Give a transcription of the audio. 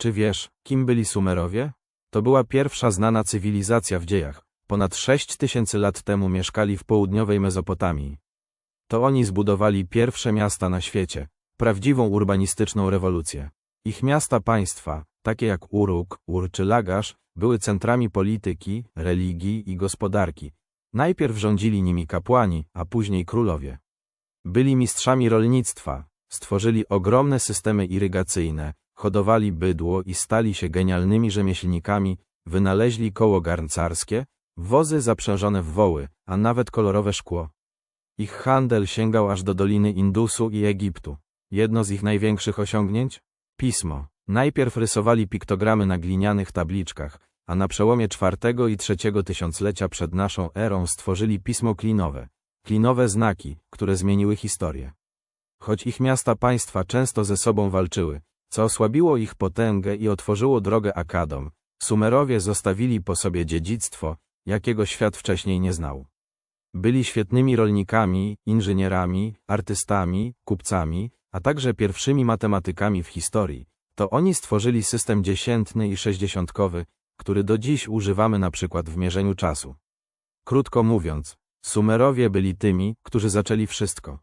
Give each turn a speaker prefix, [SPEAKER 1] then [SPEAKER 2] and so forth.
[SPEAKER 1] Czy wiesz, kim byli Sumerowie? To była pierwsza znana cywilizacja w dziejach. Ponad 6 tysięcy lat temu mieszkali w południowej Mezopotamii. To oni zbudowali pierwsze miasta na świecie, prawdziwą urbanistyczną rewolucję. Ich miasta państwa, takie jak Uruk, Ur czy Lagasz, były centrami polityki, religii i gospodarki. Najpierw rządzili nimi kapłani, a później królowie. Byli mistrzami rolnictwa, stworzyli ogromne systemy irygacyjne, hodowali bydło i stali się genialnymi rzemieślnikami, wynaleźli koło garncarskie, wozy zaprzężone w woły, a nawet kolorowe szkło. Ich handel sięgał aż do Doliny Indusu i Egiptu. Jedno z ich największych osiągnięć? Pismo. Najpierw rysowali piktogramy na glinianych tabliczkach, a na przełomie czwartego i trzeciego tysiąclecia przed naszą erą stworzyli pismo klinowe. Klinowe znaki, które zmieniły historię. Choć ich miasta państwa często ze sobą walczyły, co osłabiło ich potęgę i otworzyło drogę Akadom, Sumerowie zostawili po sobie dziedzictwo, jakiego świat wcześniej nie znał. Byli świetnymi rolnikami, inżynierami, artystami, kupcami, a także pierwszymi matematykami w historii. To oni stworzyli system dziesiętny i sześćdziesiątkowy, który do dziś używamy na przykład w mierzeniu czasu. Krótko mówiąc, Sumerowie byli tymi, którzy zaczęli wszystko.